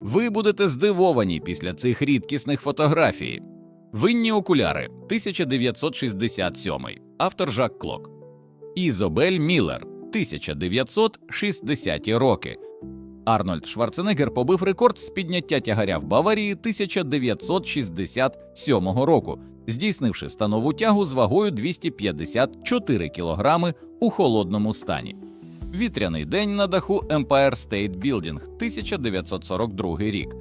Ви будете здивовані після цих рідкісних фотографій. Винні окуляри 1967, автор Жак Клок. Ізобель Міллер 1960 роки. Арнольд Шварценеггер побив рекорд з підняття тягаря в Баварії 1967 року, здійснивши станову тягу з вагою 254 кг у холодному стані. Вітряний день на даху Empire State Building 1942 рік.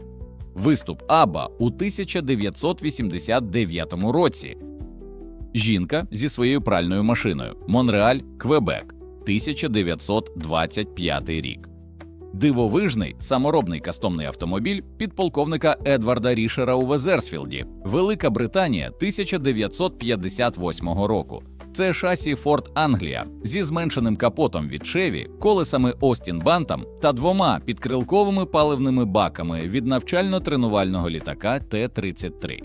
Виступ Аба у 1989 році. Жінка зі своєю пральною машиною Монреаль, Квебек, 1925 рік. Дивовижний саморобний кастомний автомобіль підполковника Едварда Рішера у Везерсфілді, Велика Британія 1958 року. Це шасі Ford Англія зі зменшеним капотом від Chevy, колесами Остін Бантам та двома підкрилковими паливними баками від навчально-тренувального літака Т-33.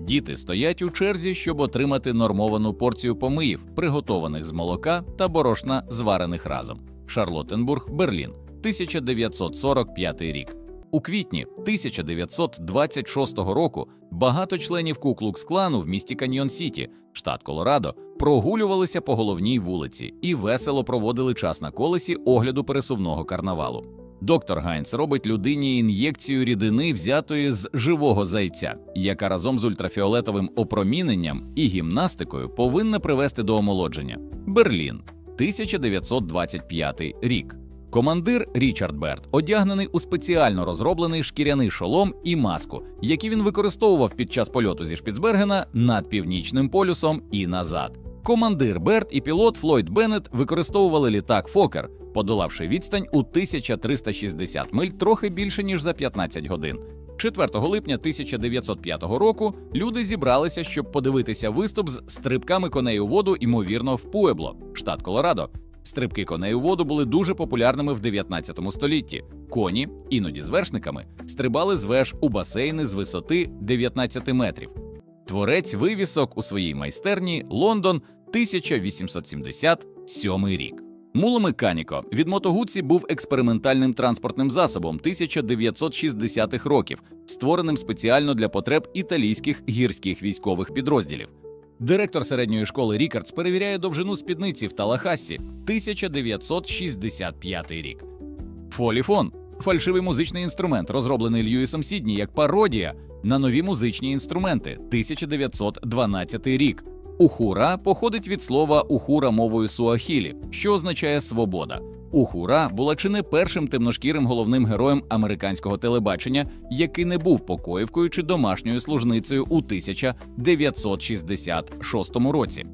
Діти стоять у черзі, щоб отримати нормовану порцію помиїв, приготованих з молока та борошна, зварених разом. Шарлоттенбург, Берлін, 1945 рік. У квітні 1926 року багато членів Куклукс-клану в місті Каньйон Сіті, штат Колорадо, прогулювалися по головній вулиці і весело проводили час на колесі огляду пересувного карнавалу. Доктор Гайнц робить людині ін'єкцію рідини, взятої з живого зайця, яка разом з ультрафіолетовим опроміненням і гімнастикою повинна привести до омолодження. Берлін, 1925 рік. Командир Річард Берт одягнений у спеціально розроблений шкіряний шолом і маску, які він використовував під час польоту зі Шпіцбергена над північним полюсом і назад. Командир Берт і пілот Флойд Беннет використовували літак Фокер, подолавши відстань у 1360 миль трохи більше ніж за 15 годин. 4 липня 1905 року люди зібралися, щоб подивитися виступ з стрибками коней у воду, ймовірно, в Пуебло, штат Колорадо. Стрибки коней у воду були дуже популярними в 19 столітті. Коні, іноді з вершниками, стрибали з веж у басейни з висоти 19 метрів. Творець вивісок у своїй майстерні Лондон 1877 рік. Муломеканіко від мотогуці був експериментальним транспортним засобом 1960-х років, створеним спеціально для потреб італійських гірських військових підрозділів. Директор середньої школи Рікардс перевіряє довжину спідниці в Талахассі 1965 рік. Фоліфон фальшивий музичний інструмент, розроблений Льюісом Сідні як пародія на нові музичні інструменти 1912 рік. Ухура походить від слова ухура мовою суахілі, що означає свобода. Ухура була чи не першим темношкірим головним героєм американського телебачення, який не був покоївкою чи домашньою служницею у 1966 році.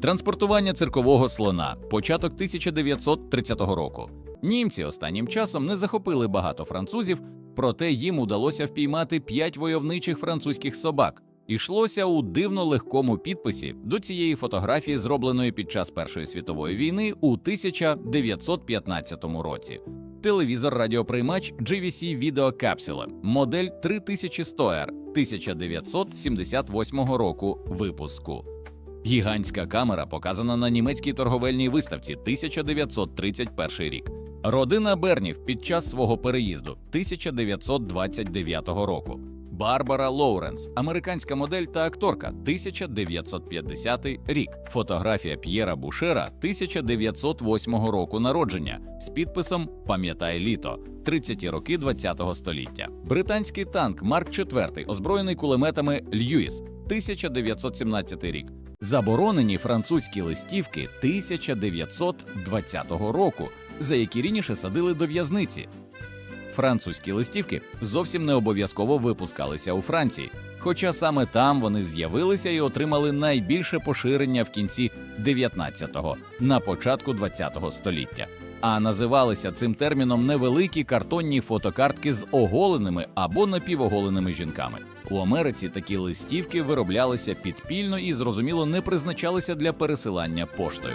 Транспортування циркового слона початок 1930 року. Німці останнім часом не захопили багато французів, проте їм удалося впіймати п'ять войовничих французьких собак. Ішлося у дивно легкому підписі до цієї фотографії, зробленої під час Першої світової війни у 1915 році. Телевізор радіоприймач GVC Capsule, модель 3100R 1978 року випуску. Гігантська камера показана на німецькій торговельній виставці 1931 рік. Родина Бернів під час свого переїзду 1929 року. Барбара Лоуренс, американська модель та акторка 1950 рік. Фотографія П'єра Бушера 1908 року народження з підписом Пам'ятай літо 30-ті роки ХХ століття. Британський танк Марк IV, озброєний кулеметами Льюіс 1917 рік. Заборонені французькі листівки 1920 року, за які раніше садили до в'язниці. Французькі листівки зовсім не обов'язково випускалися у Франції, хоча саме там вони з'явилися і отримали найбільше поширення в кінці 19-го, на початку 20-го століття. А називалися цим терміном невеликі картонні фотокартки з оголеними або напівоголеними жінками. У Америці такі листівки вироблялися підпільно і, зрозуміло, не призначалися для пересилання поштою.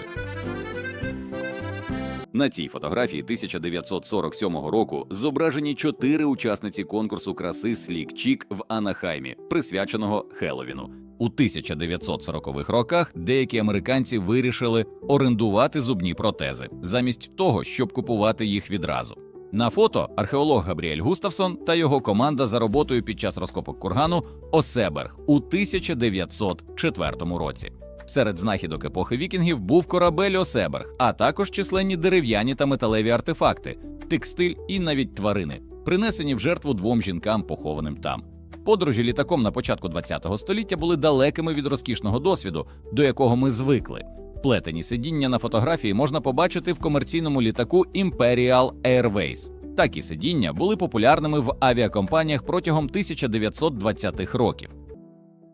На цій фотографії 1947 року зображені чотири учасниці конкурсу краси Слік Чік в Анахаймі, присвяченого Хелловіну. У 1940-х роках деякі американці вирішили орендувати зубні протези замість того, щоб купувати їх відразу. На фото археолог Габріель Густавсон та його команда за роботою під час розкопок кургану Осеберг у 1904 році. Серед знахідок епохи вікінгів був корабель Осеберг, а також численні дерев'яні та металеві артефакти, текстиль і навіть тварини, принесені в жертву двом жінкам, похованим там. Подорожі літаком на початку ХХ століття були далекими від розкішного досвіду, до якого ми звикли. Плетені сидіння на фотографії можна побачити в комерційному літаку Imperial Airways. Такі сидіння були популярними в авіакомпаніях протягом 1920-х років.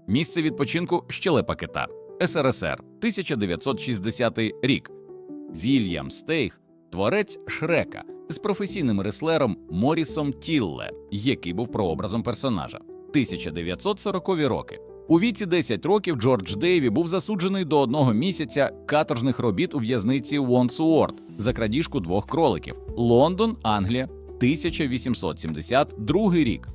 Місце відпочинку щелепа кита СРСР 1960 рік. Вільям Стейх, творець Шрека з професійним реслером Морісом Тілле, який був прообразом персонажа. 1940-ві роки. У віці 10 років Джордж Дейві був засуджений до одного місяця каторжних робіт у в'язниці Вонсуорт за крадіжку двох кроликів. Лондон, Англія, 1872 рік.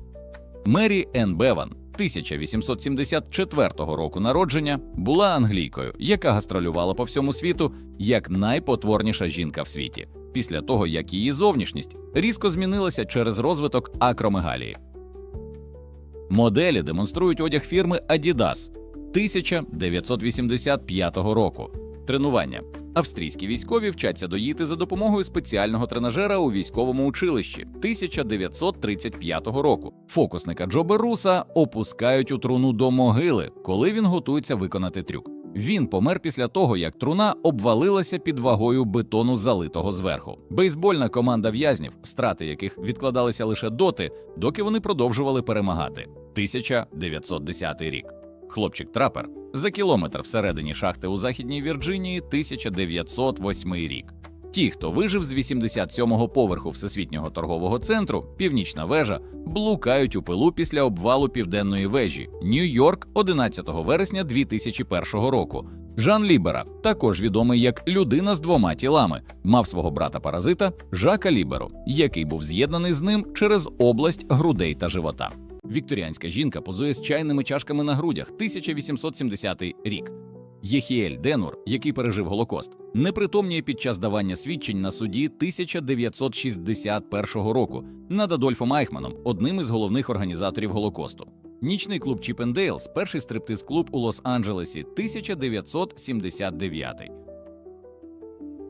Мері Енн Беван, 1874 року народження, була англійкою, яка гастролювала по всьому світу як найпотворніша жінка в світі, після того як її зовнішність різко змінилася через розвиток акромегалії. Моделі демонструють одяг фірми Adidas 1985 року. Тренування. Австрійські військові вчаться доїти за допомогою спеціального тренажера у військовому училищі 1935 року. Фокусника Джо Беруса опускають у труну до могили, коли він готується виконати трюк. Він помер після того, як труна обвалилася під вагою бетону, залитого зверху. Бейсбольна команда в'язнів, страти яких відкладалися лише доти, доки вони продовжували перемагати. 1910 рік. Хлопчик трапер за кілометр всередині шахти у Західній Вірджинії 1908 рік. Ті, хто вижив з 87-го поверху Всесвітнього торгового центру, північна вежа, блукають у пилу після обвалу південної вежі, Нью-Йорк 11 вересня 2001 року. Жан Лібера, також відомий як людина з двома тілами, мав свого брата паразита Жака Ліберу, який був з'єднаний з ним через область грудей та живота. Вікторіанська жінка позує з чайними чашками на грудях 1870 рік. Єхіель Денур, який пережив Голокост, непритомніє під час давання свідчень на суді 1961 року над Адольфом Айхманом, одним із головних організаторів Голокосту. Нічний клуб Чіпендейлс, перший стриптиз-клуб у Лос-Анджелесі, 1979.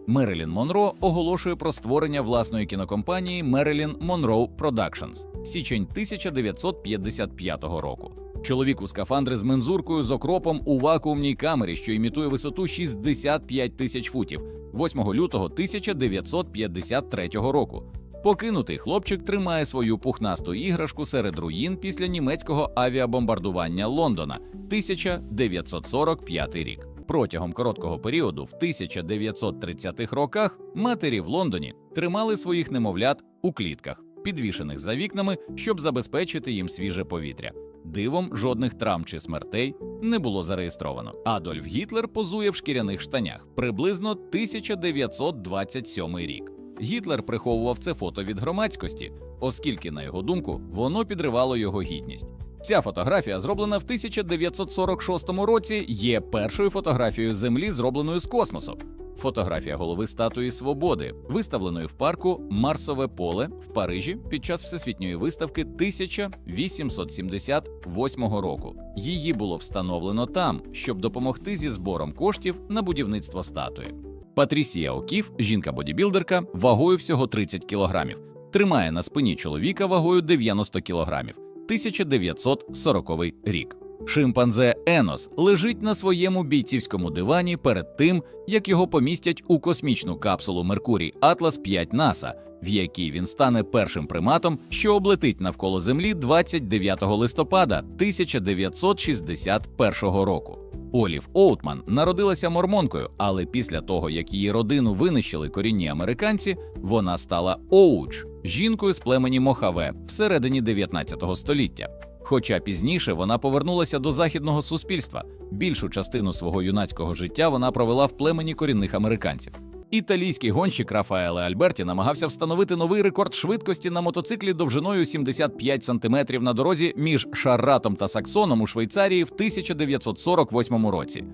Мерилін Монро оголошує про створення власної кінокомпанії Мерилін Монро Productions січень 1955 року. Чоловік у скафандри з мензуркою з окропом у вакуумній камері, що імітує висоту 65 тисяч футів, 8 лютого 1953 року. Покинутий хлопчик тримає свою пухнасту іграшку серед руїн після німецького авіабомбардування Лондона 1945 рік. Протягом короткого періоду, в 1930-х роках, матері в Лондоні тримали своїх немовлят у клітках, підвішених за вікнами, щоб забезпечити їм свіже повітря. Дивом жодних травм чи смертей не було зареєстровано. Адольф Гітлер позує в шкіряних штанях приблизно 1927 рік. Гітлер приховував це фото від громадськості, оскільки, на його думку, воно підривало його гідність. Ця фотографія, зроблена в 1946 році, є першою фотографією Землі, зробленою з космосу. Фотографія голови статуї свободи, виставленої в парку Марсове поле в Парижі під час всесвітньої виставки 1878 року. Її було встановлено там, щоб допомогти зі збором коштів на будівництво статуї. Патрісія Окіф, жінка-бодібілдерка, вагою всього 30 кілограмів, тримає на спині чоловіка вагою 90 кілограмів. 1940 рік. Шимпанзе Енос лежить на своєму бійцівському дивані перед тим, як його помістять у космічну капсулу Меркурій Атлас 5 НАСА, в якій він стане першим приматом, що облетить навколо Землі 29 листопада 1961 року. Олів Оутман народилася мормонкою, але після того, як її родину винищили корінні американці, вона стала Оуч, жінкою з племені Мохаве всередині 19 століття. Хоча пізніше вона повернулася до західного суспільства. Більшу частину свого юнацького життя вона провела в племені корінних американців. Італійський гонщик Рафаеле Альберті намагався встановити новий рекорд швидкості на мотоциклі довжиною 75 см на дорозі між Шарратом та Саксоном у Швейцарії в 1948 році.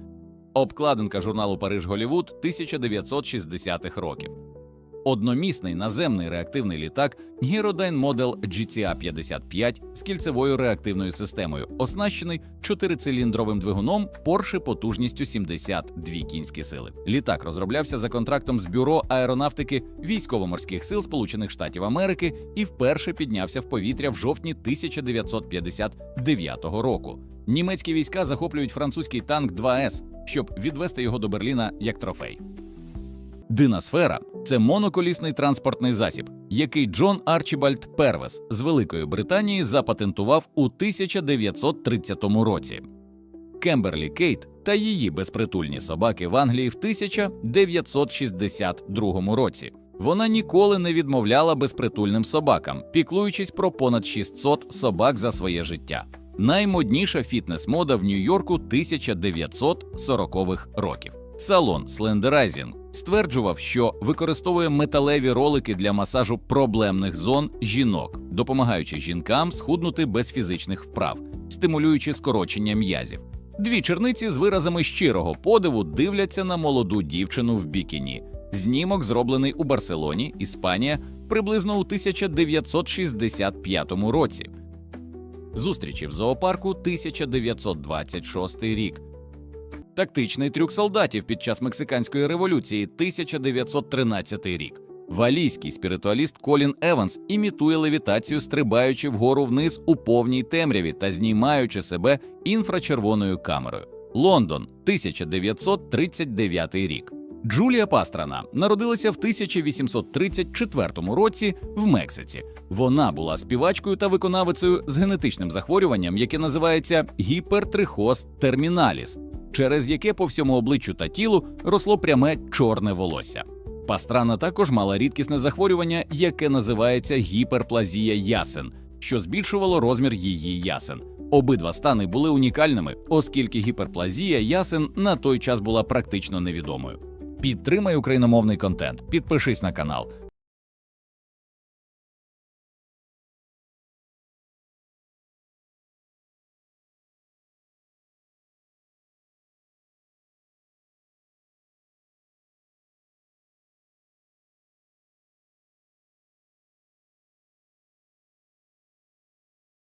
Обкладинка журналу Париж Голівуд 1960-х років. Одномісний наземний реактивний літак Gyrodyne Model GCA-55 з кільцевою реактивною системою, оснащений чотирициліндровим двигуном Porsche потужністю 72 кінські сили. Літак розроблявся за контрактом з бюро аеронавтики військово-морських сил Сполучених Штатів Америки і вперше піднявся в повітря в жовтні 1959 року. Німецькі війська захоплюють французький танк 2С, щоб відвести його до Берліна як трофей. Динасфера це моноколісний транспортний засіб, який Джон Арчібальд Первес з Великої Британії запатентував у 1930 році. Кемберлі Кейт та її безпритульні собаки в Англії в 1962 році. Вона ніколи не відмовляла безпритульним собакам, піклуючись про понад 600 собак за своє життя. Наймодніша фітнес-мода в Нью-Йорку 1940-х років. Салон Slenderizer стверджував, що використовує металеві ролики для масажу проблемних зон жінок, допомагаючи жінкам схуднути без фізичних вправ, стимулюючи скорочення м'язів. Дві черниці з виразами щирого подиву дивляться на молоду дівчину в бікіні. Знімок зроблений у Барселоні, Іспанія, приблизно у 1965 році. Зустрічі в зоопарку 1926 рік. Тактичний трюк солдатів під час мексиканської революції 1913 рік. Валійський спіритуаліст Колін Еванс імітує левітацію, стрибаючи вгору вниз у повній темряві та знімаючи себе інфрачервоною камерою. Лондон, 1939 рік. Джулія Пастрана народилася в 1834 році в Мексиці. Вона була співачкою та виконавицею з генетичним захворюванням, яке називається гіпертрихоз терміналіс, через яке по всьому обличчю та тілу росло пряме чорне волосся. Пастрана також мала рідкісне захворювання, яке називається гіперплазія ясен, що збільшувало розмір її ясен. Обидва стани були унікальними, оскільки гіперплазія ясен на той час була практично невідомою. Підтримай україномовний контент, підпишись на канал,